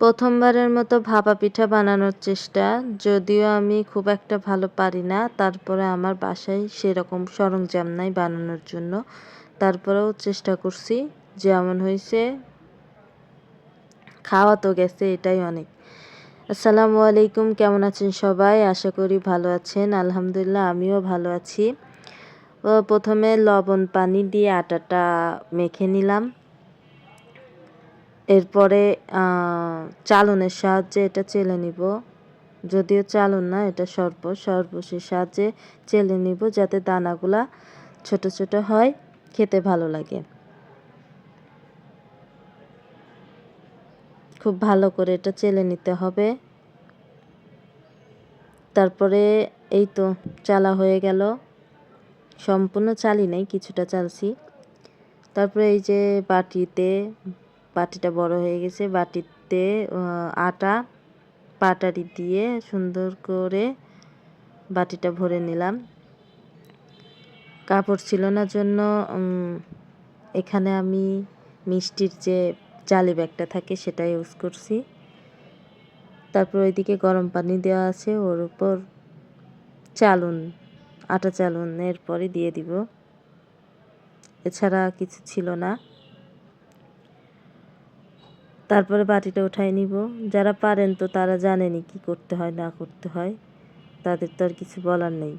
প্রথমবারের মতো ভাপা পিঠা বানানোর চেষ্টা, যদিও আমি খুব একটা ভালো পারি না। তারপরে আমার বাসায় সেরকম সরঞ্জাম নাই বানানোর জন্য। তারপরেও চেষ্টা করছি, যেমন হয়েছে খাওয়া তো গেছে, এটাই অনেক। আসসালামু আলাইকুম, কেমন আছেন সবাই? আশা করি ভালো আছেন, আলহামদুলিল্লাহ আমিও ভালো আছি। প্রথমে লবণ পানি দিয়ে আটাটা মেখে নিলাম। এরপরে চালনের সাহায্যে এটা চেলে নিব। যদিও চালন না, এটা সর্প। সর্বশের সাহায্যে চেলে নিব যাতে দানাগুলা ছোট ছোট হয়, খেতে ভালো লাগে। খুব ভালো করে এটা চেলে নিতে হবে। তারপরে এই তো চালা হয়ে গেল। সম্পূর্ণ চালি নেই, কিছুটা চালছি। তারপরে এই যে বাটিতে বাটিটা বড় হয়ে গেছে। বাটিতে আটা, পাটারি দিয়ে সুন্দর করে বাটিটা ভরে নিলাম। কাপড় ছিল না জন্য এখানে আমি মিষ্টির যে জালি ব্যাগটা থাকে সেটা ইউজ করছি। তারপর ওইদিকে গরম পানি দেওয়া আছে, ওর উপর চালুন, আটা চালুন এরপরে দিয়ে দিব। এছাড়া কিছু ছিল না। তারপরে বাটিটা উঠাই নিব। যারা পারেন তো তারা জানেনি কি করতে হয়, না করতে হয়। তাদের তো আর কিছু বলার নেই।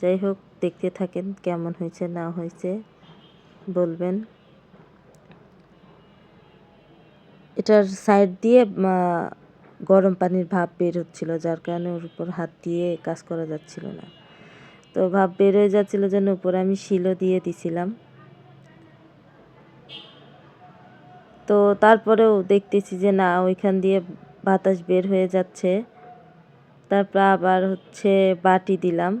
যাই হোক, দেখতে থাকেন কেমন হয়েছে, না হয়েছে, বলবেন। এটার সাইড দিয়ে গরম পানির ভাপ বের হচ্ছিল, যার কারণে ওর উপর হাত দিয়ে কাজ করা যাচ্ছিল না। তো ভাপ বের হয়ে যাচ্ছিল যেন উপরে আমি শিলও দিয়ে দিছিলাম। তো তারপরেও দেখতেছি যে না, ওইখান দিয়ে বাতাস বের হয়ে যাচ্ছে। তারপর আবার হচ্ছে বাটি দিলাম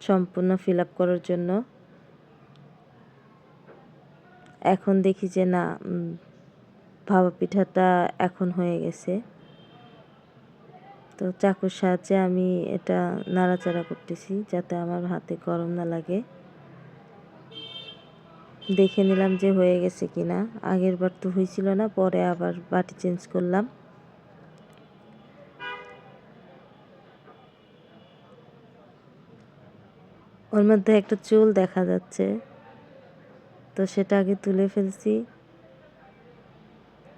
সম্পূর্ণ ফিল আপ করার জন্য। এখন দেখি যে না ভাবা পিঠাটা এখন হয়ে গেছে। তো চাকুর সাহায্যে আমি এটা নাড়াচাড়া করতেছি যাতে আমার হাতে গরম না লাগে। দেখে নিলাম যে হয়ে গেছে কিনা। আগের বার তো হয়েছিল না, পরে আবার বাটি চেঞ্জ করলাম। ওর মধ্যে একটা চুল দেখা যাচ্ছে, তো সেটা আগে তুলে ফেলছি।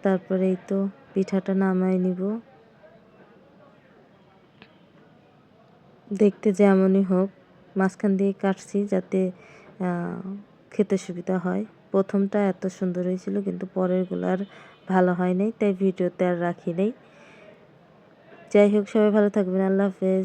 তারপরে এই তো পিঠাটা নামাই নিব। দেখতে যেমনই হোক, মাঝখান দিয়ে কাটছি যাতে খেতে সুবিধা হয়। প্রথমটা এত সুন্দর হয়েছিল, কিন্তু পরেরগুলো আর ভালো হয় নাই, তাই ভিডিওতে আর রাখি নেই। যাই হোক, সবাই ভালো থাকবেন, আল্লাহ হাফেজ।